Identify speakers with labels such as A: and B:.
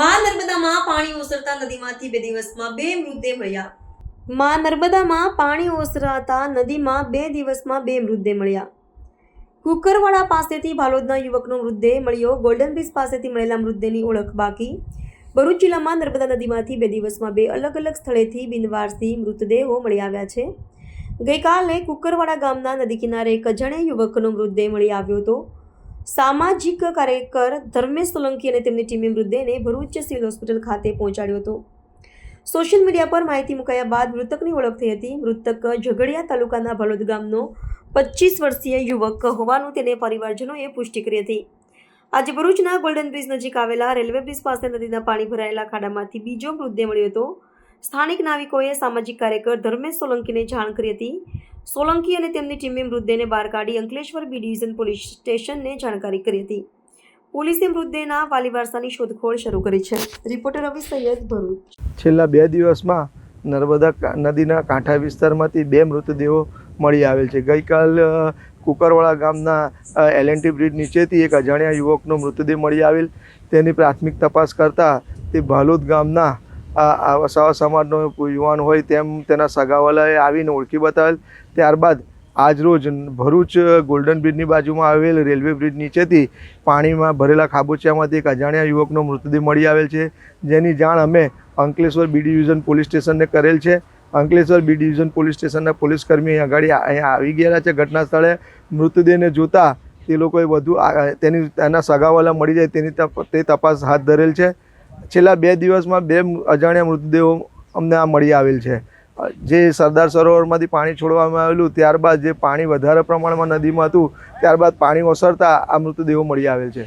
A: મા નર્મદામાં પાણી ઓસરતા નદીમાંથી બે દિવસમાં બે મૃતદેહ મળ્યા. માં નર્મદામાં પાણી ઓસરાતા નદીમાં બે દિવસમાં બે મૃતદેહ મળ્યા. કુકરવાડા પાસેથી ભાલોદના યુવકનો મૃતદેહ મળ્યો. ગોલ્ડન બ્રિજ પાસેથી મળેલા મૃતદેહની ઓળખ બાકી. ભરૂચ જિલ્લામાં નર્મદા નદીમાંથી બે દિવસમાં બે અલગ અલગ સ્થળેથી બિનવારસી મૃતદેહો મળી આવ્યા છે. ગઈકાલે કુકરવાડા ગામના નદી કિનારે એક અજાણ્યા યુવકનો મૃતદેહ મળી આવ્યો હતો. સામાજિક કાર્યકર ધર્મેશ સોલંકી અને તેમની ટીમે મૃતદેહને ભરૂચ સિવિલ હોસ્પિટલ ખાતે પહોંચાડ્યો હતો. સોશિયલ મીડિયા પર માહિતી મુકાયા બાદ મૃતકની ઓળખ થઈ હતી. મૃતક ઝઘડિયા તાલુકાના ભલોદ ગામનો પચીસ વર્ષીય યુવક હોવાનું તેને પરિવારજનોએ પુષ્ટિ કરી હતી. આજે ભરૂચના ગોલ્ડન બ્રિજ નજીક આવેલા રેલવે બ્રિજ પાસે નદીના પાણી ભરાયેલા ખાડામાંથી બીજો મૃતદેહ મળ્યો હતો. સ્થાનિક નાવિકોએ સામાજિક કાર્યકર ધર્મેશ સોલંકીને જાણ કરી હતી. સોલંકી અને તેમની ટીમે મૃતદેહને બહાર કાઢી અંકલેશ્વર બી ડિવિઝન પોલીસ સ્ટેશનને જાણકારી કરી હતી. પોલીસે મૃતદેહના વાલી વારસાની શોધખોળ શરૂ કરી છે. રિપોર્ટર રવિ સૈયદ ભરૂચ.
B: છેલ્લા બે દિવસમાં નર્મદા નદીના કાંઠા વિસ્તારમાંથી બે મૃતદેહો મળી આવેલ છે. ગઈકાલ કુકરવાળા ગામના એલ એન ટી બ્રિજ નીચેથી એક અજાણ્યા યુવકનો મૃતદેહ મળી આવેલ. તેની પ્રાથમિક તપાસ કરતાં તે ભાલોદ ગામના સવા સમાજનો યુવાન હોય તેમ તેના સગાવાલાએ આવીને ઓળખી બતાવેલ. ત્યારબાદ આજરોજ ભરૂચ ગોલ્ડન બ્રિજની બાજુમાં આવેલ રેલવે બ્રિજ નીચેથી પાણીમાં ભરેલા ખાબોચિયામાંથી એક અજાણ્યા યુવકનો મૃતદેહ મળી આવેલ છે. જેની જાણ અમે અંકલેશ્વર બી ડિવિઝન પોલીસ સ્ટેશનને કરેલ છે. અંકલેશ્વર બી ડિવિઝન પોલીસ સ્ટેશનના પોલીસ કર્મી અહીં આગળ અહીંયા આવી ગયેલા છે. ઘટના સ્થળે મૃતદેહને જોતા તે લોકોએ વધુ તેની તેના સગાવાલા મળી જાય તેની તે તપાસ હાથ ધરેલ છે. છેલ્લા બે દિવસમાં બે અજાણ્યા મૃતદેહો અમને આ મળી આવેલ છે. જે સરદાર સરોવરમાંથી પાણી છોડવામાં આવેલું, ત્યારબાદ જે પાણી વધારે પ્રમાણમાં નદીમાં હતું, ત્યારબાદ પાણી ઓસરતા આ મૃતદેહો મળી આવેલ છે.